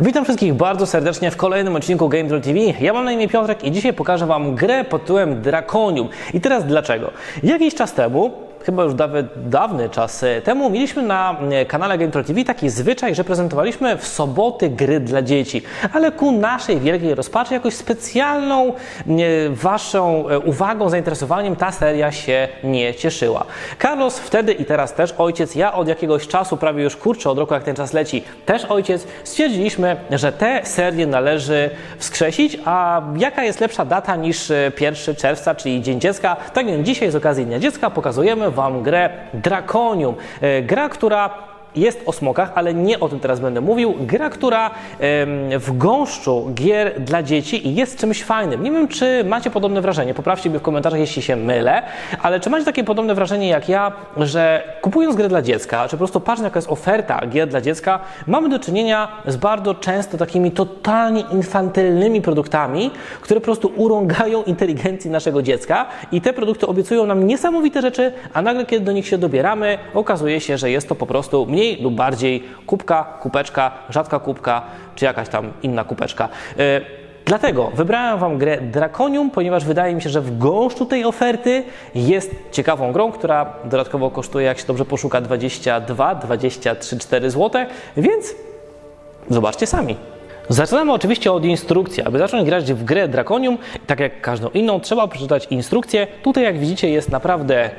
Witam wszystkich bardzo serdecznie w kolejnym odcinku Game Troll TV. Ja mam na imię Piotrek i dzisiaj pokażę Wam grę pod tytułem Draconium. I teraz dlaczego? Jakiś czas temu chyba już nawet dawny czas e, temu mieliśmy na e, kanale Game TV taki zwyczaj, że prezentowaliśmy w soboty gry dla dzieci, ale ku naszej wielkiej rozpaczy jakoś specjalną e, waszą e, uwagą, zainteresowaniem ta seria się nie cieszyła. Carlos wtedy i teraz też ojciec, ja od jakiegoś czasu, prawie już kurczę od roku jak ten czas leci, też ojciec, stwierdziliśmy, że te serie należy wskrzesić, a jaka jest lepsza data niż e, 1 czerwca, czyli Dzień Dziecka. Tak więc dzisiaj z okazji Dnia Dziecka pokazujemy Wam grę Draconium. E, Gra, która jest o smokach, ale nie o tym teraz będę mówił. Gra, która w gąszczu gier dla dzieci jest czymś fajnym. Nie wiem, czy macie podobne wrażenie, poprawcie mnie w komentarzach, jeśli się mylę, ale czy macie takie podobne wrażenie jak ja, że kupując grę dla dziecka, czy po prostu patrząc jaka jest oferta gier dla dziecka, mamy do czynienia z bardzo często takimi totalnie infantylnymi produktami, które po prostu urągają inteligencji naszego dziecka i te produkty obiecują nam niesamowite rzeczy, a nagle kiedy do nich się dobieramy, okazuje się, że jest to po prostu mniej lub bardziej kubka, kupeczka, rzadka kubka, czy jakaś tam inna kupeczka. Yy, Dlatego wybrałem Wam grę Draconium, ponieważ wydaje mi się, że w gąszczu tej oferty jest ciekawą grą, która dodatkowo kosztuje, jak się dobrze poszuka, 22, 23, 4 zł, więc zobaczcie sami. Zaczynamy oczywiście od instrukcji. Aby zacząć grać w grę Draconium, tak jak każdą inną, trzeba przeczytać instrukcję. Tutaj, jak widzicie, jest naprawdę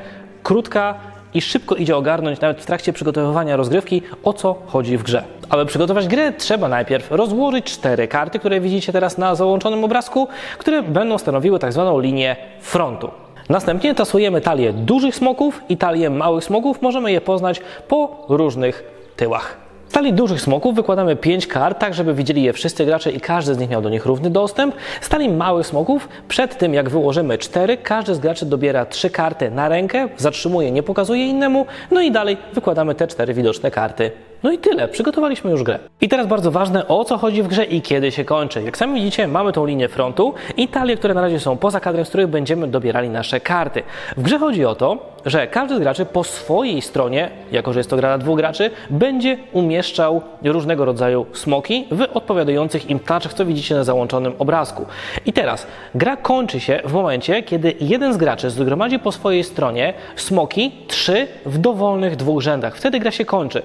krótka i szybko idzie ogarnąć, nawet w trakcie przygotowywania rozgrywki, o co chodzi w grze. Aby przygotować grę, trzeba najpierw rozłożyć cztery karty, które widzicie teraz na załączonym obrazku, które będą stanowiły tak zwaną linię frontu. Następnie tasujemy talię dużych smoków i talię małych smoków. Możemy je poznać po różnych tyłach. Talii dużych smoków wykładamy 5 kart, tak żeby widzieli je wszyscy gracze i każdy z nich miał do nich równy dostęp. Z talii małych smoków, przed tym jak wyłożymy 4, każdy z graczy dobiera 3 karty na rękę, zatrzymuje, nie pokazuje innemu, no i dalej wykładamy te 4 widoczne karty. No i tyle, przygotowaliśmy już grę. I teraz bardzo ważne, o co chodzi w grze i kiedy się kończy. Jak sami widzicie, mamy tą linię frontu i talie, które na razie są poza kadrem, z których będziemy dobierali nasze karty. W grze chodzi o to, że każdy z graczy po swojej stronie, jako że jest to gra na dwóch graczy, będzie umieszczał różnego rodzaju smoki w odpowiadających im tarczach, co widzicie na załączonym obrazku. I teraz gra kończy się w momencie, kiedy jeden z graczy zgromadzi po swojej stronie smoki, trzy w dowolnych dwóch rzędach. Wtedy gra się kończy.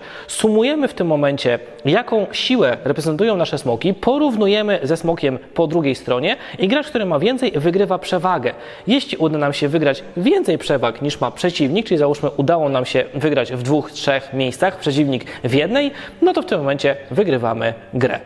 Sumujemy w tym momencie, jaką siłę reprezentują nasze smoki, porównujemy ze smokiem po drugiej stronie i gracz, który ma więcej, wygrywa przewagę. Jeśli uda nam się wygrać więcej przewag niż ma przeciwnik, czyli załóżmy udało nam się wygrać w dwóch, trzech miejscach, przeciwnik w jednej, no to w tym momencie wygrywamy grę.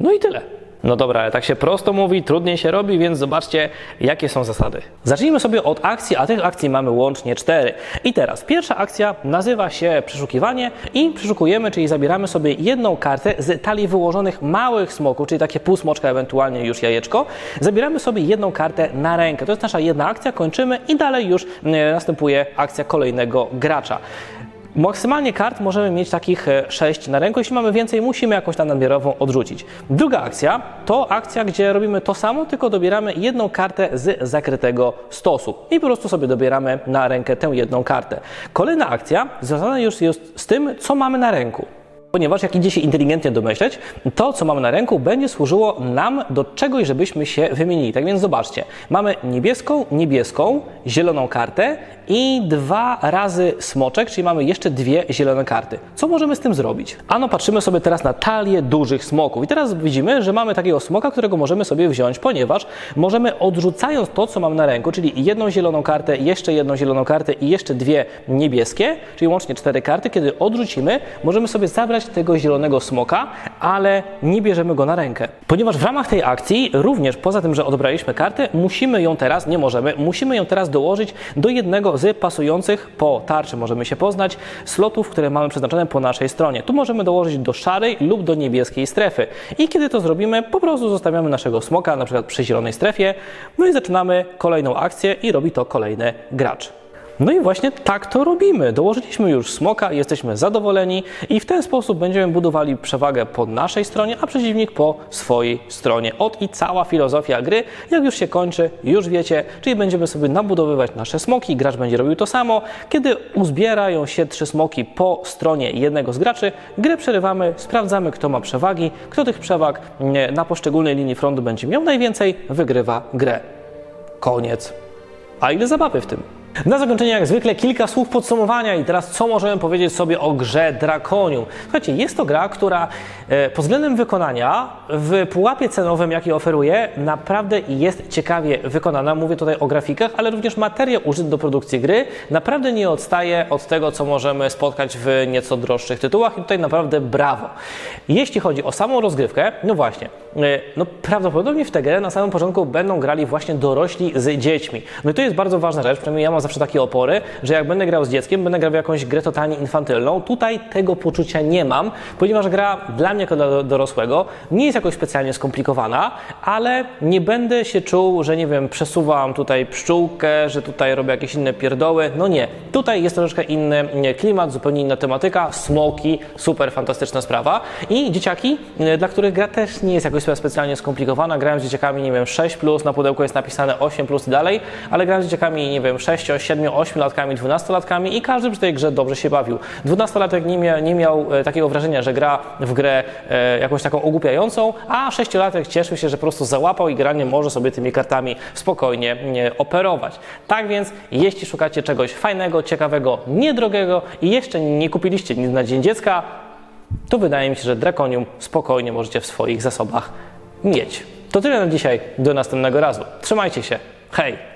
No i tyle. No dobra, ale tak się prosto mówi, trudniej się robi, więc zobaczcie, jakie są zasady. Zacznijmy sobie od akcji, a tych akcji mamy łącznie cztery. I teraz pierwsza akcja nazywa się przeszukiwanie i przeszukujemy, czyli zabieramy sobie jedną kartę z talii wyłożonych małych smoków, czyli takie pół smoczka, ewentualnie już jajeczko. Zabieramy sobie jedną kartę na rękę. To jest nasza jedna akcja, kończymy i dalej już e, następuje akcja kolejnego gracza. Maksymalnie kart możemy mieć takich 6 na ręku. Jeśli mamy więcej, musimy jakąś tam nadmiarową odrzucić. Druga akcja to akcja, gdzie robimy to samo, tylko dobieramy jedną kartę z zakrytego stosu i po prostu sobie dobieramy na rękę tę jedną kartę. Kolejna akcja związana już jest z tym, co mamy na ręku. Ponieważ jak idzie się inteligentnie domyśleć, to co mamy na ręku będzie służyło nam do czegoś, żebyśmy się wymienili. Tak więc zobaczcie, mamy niebieską, niebieską, zieloną kartę i dwa razy smoczek, czyli mamy jeszcze dwie zielone karty. Co możemy z tym zrobić? Ano patrzymy sobie teraz na talię dużych smoków i teraz widzimy, że mamy takiego smoka, którego możemy sobie wziąć, ponieważ możemy odrzucając to, co mamy na ręku, czyli jedną zieloną kartę, jeszcze jedną zieloną kartę i jeszcze dwie niebieskie, czyli łącznie cztery karty, kiedy odrzucimy, możemy sobie zabrać tego zielonego smoka, ale nie bierzemy go na rękę. Ponieważ w ramach tej akcji, również poza tym, że odebraliśmy kartę, musimy ją teraz, nie możemy, musimy ją teraz dołożyć do jednego z pasujących po tarczy, możemy się poznać, slotów, które mamy przeznaczone po naszej stronie. Tu możemy dołożyć do szarej lub do niebieskiej strefy. I kiedy to zrobimy, po prostu zostawiamy naszego smoka, na przykład przy zielonej strefie, no i zaczynamy kolejną akcję i robi to kolejny gracz. No i właśnie tak to robimy. Dołożyliśmy już smoka, jesteśmy zadowoleni i w ten sposób będziemy budowali przewagę po naszej stronie, a przeciwnik po swojej stronie. Od i cała filozofia gry, jak już się kończy, już wiecie, czyli będziemy sobie nabudowywać nasze smoki, gracz będzie robił to samo. Kiedy uzbierają się trzy smoki po stronie jednego z graczy, grę przerywamy, sprawdzamy kto ma przewagi, kto tych przewag na poszczególnej linii frontu będzie miał najwięcej, wygrywa grę. Koniec. A ile zabawy w tym? Na zakończenie, jak zwykle, kilka słów podsumowania i teraz co możemy powiedzieć sobie o grze Draconium. Słuchajcie, jest to gra, która e, pod względem wykonania w pułapie cenowym, jaki oferuje, naprawdę jest ciekawie wykonana. Mówię tutaj o grafikach, ale również materiał użyty do produkcji gry naprawdę nie odstaje od tego, co możemy spotkać w nieco droższych tytułach i tutaj naprawdę brawo. Jeśli chodzi o samą rozgrywkę, no właśnie, e, no prawdopodobnie w tę grę na samym początku będą grali właśnie dorośli z dziećmi. No i to jest bardzo ważna rzecz, przynajmniej ja mam zawsze takie opory, że jak będę grał z dzieckiem, będę grał w jakąś grę totalnie infantylną. Tutaj tego poczucia nie mam, ponieważ gra dla mnie jako dla dorosłego nie jest jakoś specjalnie skomplikowana, ale nie będę się czuł, że nie wiem, przesuwam tutaj pszczółkę, że tutaj robię jakieś inne pierdoły. No nie. Tutaj jest troszeczkę inny klimat, zupełnie inna tematyka, smoki, super fantastyczna sprawa. I dzieciaki, e, dla których gra też nie jest jakoś specjalnie skomplikowana. Grałem z dzieciakami, nie wiem, 6+, na pudełku jest napisane 8+, i dalej, ale grałem z dzieciakami, nie wiem, 6, 7, 8 latkami, 12 latkami i każdy przy tej grze dobrze się bawił. 12-latek nie, mia, nie miał e, takiego wrażenia, że gra w grę e, jakąś taką ogłupiającą, a 6-latek cieszył się, że po prostu załapał i granie może sobie tymi kartami spokojnie operować. Tak więc, jeśli szukacie czegoś fajnego, ciekawego, niedrogiego i jeszcze nie kupiliście nic na Dzień Dziecka, to wydaje mi się, że Draconium spokojnie możecie w swoich zasobach mieć. To tyle na dzisiaj. Do następnego razu. Trzymajcie się. Hej!